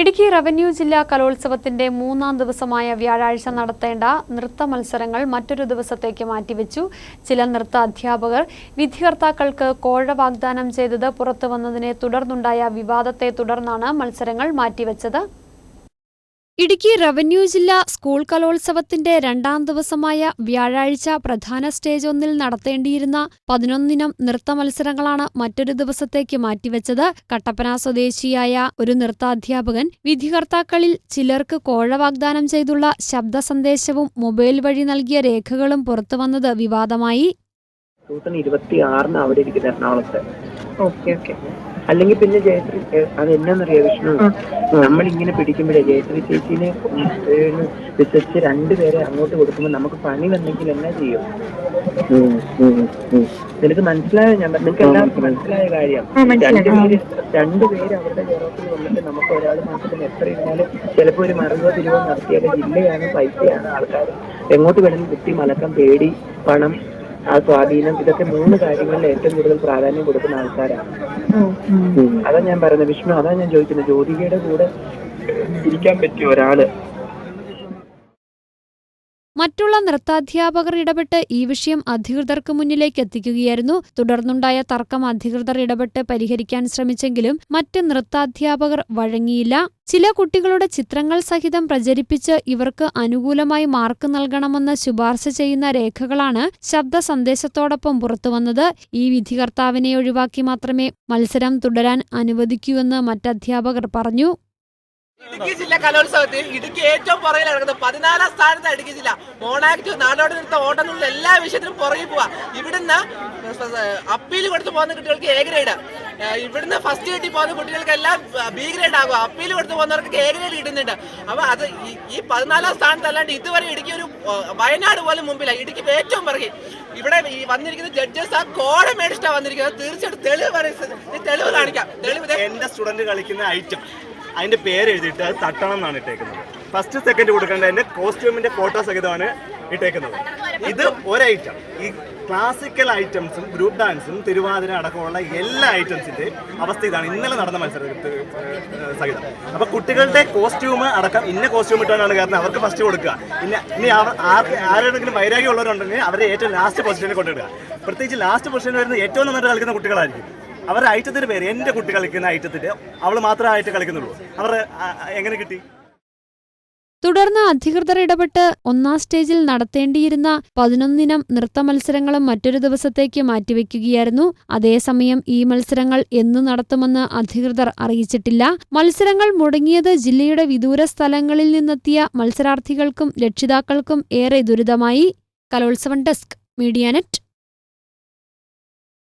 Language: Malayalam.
ഇടുക്കി റവന്യൂ ജില്ലാ കലോത്സവത്തിന്റെ മൂന്നാം ദിവസമായ വ്യാഴാഴ്ച നടത്തേണ്ട നൃത്ത മത്സരങ്ങൾ മറ്റൊരു ദിവസത്തേക്ക് മാറ്റിവെച്ചു. ചില നൃത്ത അധ്യാപകർ വിധികർത്താക്കൾക്ക് കോഴ വാഗ്ദാനം ചെയ്തത് പുറത്തുവന്നതിനെ തുടർന്നുണ്ടായ വിവാദത്തെ തുടർന്നാണ് മത്സരങ്ങൾ മാറ്റിവെച്ചത്. ഇടുക്കി റവന്യൂ ജില്ലാ സ്കൂൾ കലോത്സവത്തിന്റെ രണ്ടാം ദിവസമായ വ്യാഴാഴ്ച പ്രധാന സ്റ്റേജ് ഒന്നിൽ നടത്തേണ്ടിയിരുന്ന പതിനൊന്നിനം നൃത്ത മത്സരങ്ങളാണ് മറ്റൊരു ദിവസത്തേക്ക് മാറ്റിവെച്ചത്. കട്ടപ്പന സ്വദേശിയായ ഒരു നൃത്താധ്യാപകൻ വിധികർത്താക്കളിൽ ചിലർക്ക് കോഴ വാഗ്ദാനം ചെയ്തുള്ള ശബ്ദ സന്ദേശവും മൊബൈൽ വഴി നൽകിയ രേഖകളും പുറത്തുവന്നത് വിവാദമായി. ഇരുപത്തി ആറിന് അവിടെ ഇരിക്കുന്നത് എറണാകുളത്ത്. Okay okay. അല്ലെങ്കിൽ പിന്നെ ജയശ്രീ അത് എന്നാന്നറിയോ വിഷ്ണു? നമ്മളിങ്ങനെ പിടിക്കുമ്പോഴേ ജയശ്രീ ചേച്ചിനെ വിശ്വസിച്ച് രണ്ടുപേരെ അങ്ങോട്ട് കൊടുക്കുമ്പോൾ നമുക്ക് പണി വന്നെങ്കിൽ എന്നാ ചെയ്യും? നിനക്ക് മനസ്സിലായോ ഞാൻ നിനക്ക് എല്ലാവർക്കും മനസ്സിലായ. കാര്യം. രണ്ടുപേര് രണ്ടുപേര് അവരുടെ ജെറോപ്പിൽ വന്നിട്ട് നമുക്ക് ഒരാൾ മാസത്തിൽ എത്ര ഇരുന്നാലും ചിലപ്പോൾ ഒരു മറുപടി തിരുവോ നടത്തിയാലും ജില്ലയാണ് പൈസയാണ് ആൾക്കാർ എങ്ങോട്ട് വേണമെങ്കിലും കുത്തി മലക്കം പേടി പണം ആ സ്വാധീനം ഇതൊക്കെ മൂന്ന് കാര്യങ്ങളിൽ ഏറ്റവും കൂടുതൽ പ്രാധാന്യം കൊടുക്കുന്ന ആൾക്കാരാണ്. അതാ ഞാൻ പറയുന്നത് വിഷ്ണു അതാ ഞാൻ ചോദിക്കുന്നത് ജ്യോതികയുടെ കൂടെ ഇരിക്കാൻ പറ്റിയ ഒരാൾ മറ്റുള്ള നൃത്താധ്യാപകർ ഇടപെട്ട് ഈ വിഷയം അധികൃതർക്ക് മുന്നിലേക്ക് എത്തിക്കുകയായിരുന്നു. തുടർന്നുണ്ടായ തർക്കം അധികൃതർ ഇടപെട്ട് പരിഹരിക്കാൻ ശ്രമിച്ചെങ്കിലും മറ്റ് നൃത്താധ്യാപകർ വഴങ്ങിയില്ല. ചില കുട്ടികളുടെ ചിത്രങ്ങൾ സഹിതം പ്രചരിപ്പിച്ച് ഇവർക്ക് അനുകൂലമായി മാർക്ക് നൽകണമെന്ന് ശുപാർശ ചെയ്യുന്ന രേഖകളാണ് ശബ്ദ സന്ദേശത്തോടൊപ്പം പുറത്തുവന്നത്. ഈ വിധികർത്താവിനെ ഒഴിവാക്കി മാത്രമേ മത്സരം തുടരാൻ അനുവദിക്കൂവെന്ന് മറ്റധ്യാപകർ പറഞ്ഞു. ഇടുക്കി ജില്ല കലോത്സവത്തിൽ ഇടുക്കി ഏറ്റവും പുറകിൽ കിടക്കുന്നത് പതിനാലാം സ്ഥാനത്ത് ഇടുക്കി ജില്ല. മോണാക്ട് നാടോടി നൃത്ത ഓട്ടങ്ങളിൽ എല്ലാ വിഷയത്തിലും പുറകിൽ പോവാ. ഇവിടുന്ന് അപ്പീൽ കൊടുത്ത് പോകുന്ന കുട്ടികൾക്ക് എ ഗ്രേഡ് ഇവിടുന്ന് ഫസ്റ്റ് കിട്ടി പോകുന്ന കുട്ടികൾക്കെല്ലാം ബി ഗ്രേഡ് ആകും. അപ്പീൽ കൊടുത്ത് പോകുന്നവർക്ക് എ ഗ്രേഡ് കിട്ടുന്നുണ്ട്. അപ്പൊ അത് ഈ- പതിനാലാം സ്ഥാനത്തല്ലാണ്ട് ഇതുവരെ ഇടുക്കി ഒരു വയനാട് പോലും മുമ്പില്ല ഇടുക്കി ഏറ്റവും പുറകിൽ ഇവിടെ ഈ വന്നിരിക്കുന്ന ജഡ്ജസ് ആ കോട മേടിച്ചിട്ടാണ് വന്നിരിക്കുന്നത്. തീർച്ചയായിട്ടും തെളിവ് പറയുന്നത് തെളിവ് കാണിക്കാം. തെളിവ് എന്റെ സ്റ്റുഡന്റ് കളിക്കുന്ന ഐറ്റം അതിന്റെ പേര് എഴുതിയിട്ട് അത് തട്ടണം എന്നാണ് ഇട്ടേക്കുന്നത്. ഫസ്റ്റ് സെക്കൻഡ് കൊടുക്കേണ്ടതിന്റെ കോസ്റ്റ്യൂമിന്റെ ഫോട്ടോ സഹിതമാണ് ഇട്ടേക്കുന്നത്. ഇത് ഒരൈറ്റം. ഈ ക്ലാസിക്കൽ ഐറ്റംസും ഗ്രൂപ്പ് ഡാൻസും തിരുവാതിര അടക്കമുള്ള എല്ലാ ഐറ്റംസിന്റെ അവസ്ഥ ഇതാണ്. ഇന്നലെ നടന്ന മത്സരത്തിൽ സഹിതം. അപ്പം കുട്ടികളുടെ കോസ്റ്റ്യൂം അടക്കം ഇന്ന കോസ്റ്റ്യൂം ഇട്ടാണ് കാരണം അവർക്ക് ഫസ്റ്റ് കൊടുക്കുക. ഇനി ഇനി അവർ ആർക്ക് ആരുടെങ്കിലും വൈരാഗ്യം അവരെ ഏറ്റവും ലാസ്റ്റ് പൊസിഷനിൽ കൊണ്ടിടുക പ്രത്യേകിച്ച് ലാസ്റ്റ് പൊസിഷനിൽ വരുന്ന ഏറ്റവും നന്നായിട്ട് കളിക്കുന്ന കുട്ടികളായിരിക്കും. അവരുടെ ഐറ്റത്തിന്റെ പേര് എന്റെ കുട്ടി കളിക്കുന്ന ഐറ്റത്തിന്റെ അവൾ മാത്രമായിട്ട് കളിക്കുന്നുള്ളൂ. അവർ എങ്ങനെ കിട്ടി? തുടർന്ന് അധികൃതർ ഇടപെട്ട് ഒന്നാം സ്റ്റേജിൽ നടത്തേണ്ടിയിരുന്ന പതിനൊന്നിനം നൃത്ത മത്സരങ്ങളും മറ്റൊരു ദിവസത്തേക്ക് മാറ്റിവെക്കുകയായിരുന്നു. അതേസമയം ഈ മത്സരങ്ങൾ എന്നു നടത്തുമെന്ന് അധികൃതർ അറിയിച്ചിട്ടില്ല. മത്സരങ്ങൾ മുടങ്ങിയത് ജില്ലയുടെ വിദൂര സ്ഥലങ്ങളിൽ നിന്നെത്തിയ മത്സരാർത്ഥികൾക്കും രക്ഷിതാക്കൾക്കും ഏറെ ദുരിതമായി. കലോത്സവം ഡെസ്ക് മീഡിയാനെറ്റ്